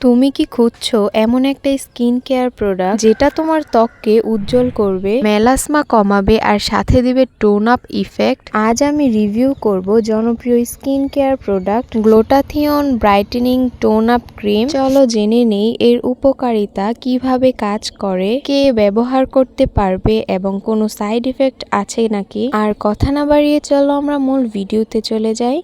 তুমি কি খুঁজছো এমন একটা স্কিন কেয়ার প্রোডাক্ট যেটা তোমার ত্বককে উজ্জ্বল করবে, মেলাসমা কমাবে আর সাথে দিবে টোন আপ ইফেক্ট? আজ আমি রিভিউ করব জনপ্রিয় skin care product glutathione brightening tone up cream. চলো জেনে নেই এর উপকারিতা, কীভাবে কাজ করে, কে ব্যবহার করতে পারবে এবং কোনো সাইড ইফেক্ট আছে নাকি? আর কথা না বাড়িয়ে চলো আমরা মূল ভিডিওতে চলে যাই।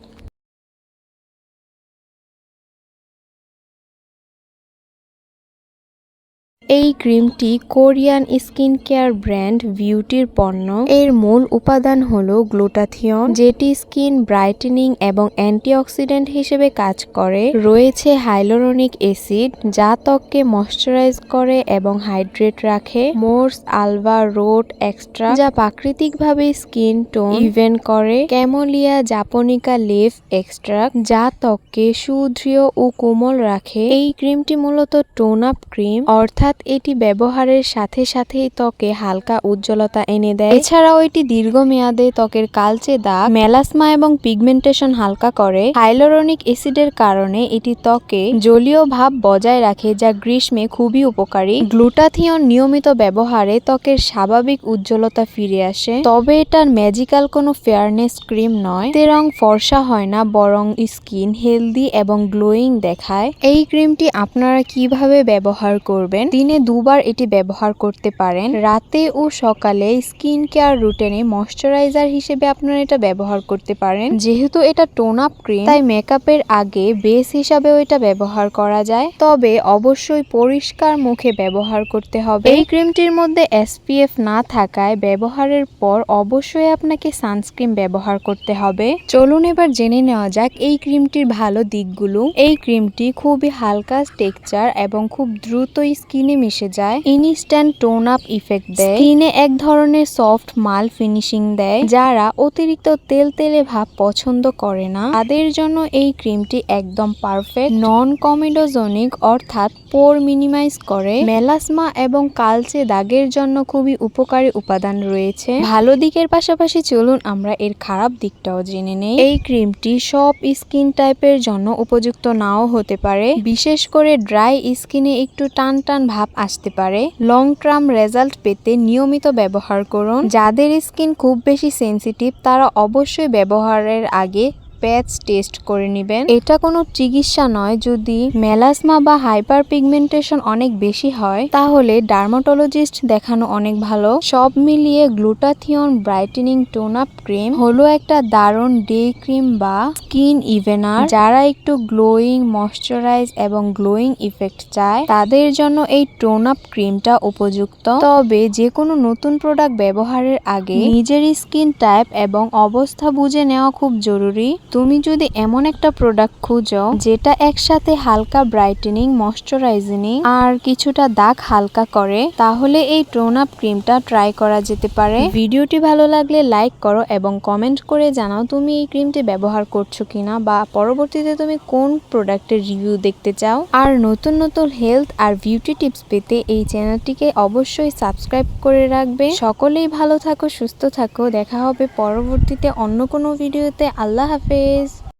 এই ক্রিমটি কোরিয়ান স্কিন কেয়ার ব্র্যান্ড বিউটির পণ্য। এর মূল উপাদান হল গ্লুটাথিয়ন, যেটি স্কিন ব্রাইটেনিং এবং অ্যান্টিঅক্সিডেন্ট হিসেবে কাজ করে। রয়েছে হাইলোরনিক অ্যাসিড, যা ত্বককে ময়শ্চারাইজ করে এবং হাইড্রেট রাখে। মোর্স, আলভা রোড এক্সট্রা, যা প্রাকৃতিকভাবে স্কিন টোন ইভেন করে। ক্যামোলিয়া জাপনিকা লিফ এক্সট্রা যা ত্বককে সুদৃঢ় ও কোমল রাখে। এই ক্রিমটি মূলত টোন আপ ক্রিম, অর্থাৎ এটি ব্যবহারের সাথে সাথেই ত্বকে হালকা উজ্জ্বলতা এনে দেয়। এছাড়াও এটি দীর্ঘমেয়াদে ত্বকের কালচে দাগ, মেলাসমা এবং পিগমেন্টেশন হালকা করে। হাইলোরনিক অ্যাসিডের কারণে এটি ত্বকে জলীয় ভাব বজায় রাখে, যা গ্রীষ্মে খুবই উপকারী। গ্লুটাথিয়ন নিয়মিত ব্যবহারে ত্বকের স্বাভাবিক উজ্জ্বলতা ফিরে আসে। তবে এটার ম্যাজিক্যাল কোনো ফেয়ারনেস ক্রিম নয়। এতে রং ফর্সা হয় না, বরং স্কিন হেলদি এবং গ্লোয়িং দেখায়। এই ক্রিমটি আপনারা কীভাবে ব্যবহার করবেন? দিনে দুবার এটি ব্যবহার করতে পারেন। রাতে ও সকালে স্কিন কেয়ার রুটিনে ময়শ্চারাইজার হিসেবে আপনারা এটা ব্যবহার করতে পারেন। যেহেতু এটা টোন আপ ক্রিম, তাই মেকআপের আগে বেস হিসাবেও এটা ব্যবহার করা যায়। তবে অবশ্যই পরিষ্কার মুখে ব্যবহার করতে হবে। এই ক্রিমটির মধ্যে এসপিএফ না থাকায় ব্যবহারের পর অবশ্যই আপনাকে সানস্ক্রিন ব্যবহার করতে হবে। চলুন এবার জেনে নেওয়া যাক এই ক্রিমটির ভালো দিকগুলো। এই ক্রিমটি খুবই হালকা টেক্সচার এবং খুব দ্রুত স্কিনে মিশে যায়। ইনস্ট্যান্ট টোন আপ ইফেক্ট দেয়। স্কিনে এক ধরনের সফট মাল ফিনিশিং দেয়, যারা অতিরিক্ত তেল তেলে ভাব পছন্দ করে না। তাদের জন্য এই ক্রিমটি একদম পারফেক্ট নন কমিডোজনিক অর্থাৎ পোর মিনিমাইজ করে। মেলাসমা এবং কালচে দাগের জন্য খুবই উপকারী উপাদান রয়েছে। ভালো দিকের পাশাপাশি চলুন আমরা এর খারাপ দিকটাও জেনে নেই। এই ক্রিমটি সব স্কিন টাইপের জন্য উপযুক্ত নাও হতে পারে। বিশেষ করে ড্রাই স্কিনে একটু টান টান ভাব আসতে পারে। লং টার্ম রেজাল্ট পেতে নিয়মিত ব্যবহার করুন। যাদের স্কিন খুব বেশি সেন্সিটিভ তারা অবশ্যই ব্যবহারের আগে প্যাচ টেস্ট করে নেবেন। এটা কোনো চিকিৎসা নয়। যদি মেলাসমা বা হাইপার পিগমেন্টেশন অনেক বেশি হয়, তাহলে ডার্মাটোলজিস্ট দেখানো অনেক ভালো। সব মিলিয়ে glutathione brightening tone up cream হলো একটা দারুণ ডে ক্রিম বা স্কিন ইভেনার। যারা একটু গ্লোয়িং, ময়শ্চারাইজ এবং গ্লোয়িং ইফেক্ট চায়, তাদের জন্য এই টোন আপ ক্রিমটা উপযুক্ত। তবে যে কোনো নতুন প্রোডাক্ট ব্যবহারের আগে নিজের স্কিন টাইপ এবং অবস্থা বুঝে নেওয়া খুব জরুরি। তুমি যদি এমন একটা প্রোডাক্ট খুঁজো যেটা একসাথে হালকা ব্রাইটেনিং ময়শ্চারাইজিং আর কিছুটা দাগ হালকা করে, তাহলে এই টোন আপ ক্রিমটা ট্রাই করা যেতে পারে। ভিডিওটি ভালো লাগলে লাইক করো এবং কমেন্ট করে জানাও তুমি এই ক্রিমটি ব্যবহার করছ কিনা বা পরবর্তীতে তুমি কোন প্রোডাক্টের রিভিউ দেখতে চাও। আর নতুন নতুন হেলথ আর বিউটি টিপস পেতে এই চ্যানেলটিকে অবশ্যই সাবস্ক্রাইব করে রাখবে। সকলেই ভালো থাকো, সুস্থ থাকো। দেখা হবে পরবর্তীতে অন্য কোনো ভিডিওতে আল্লাহ is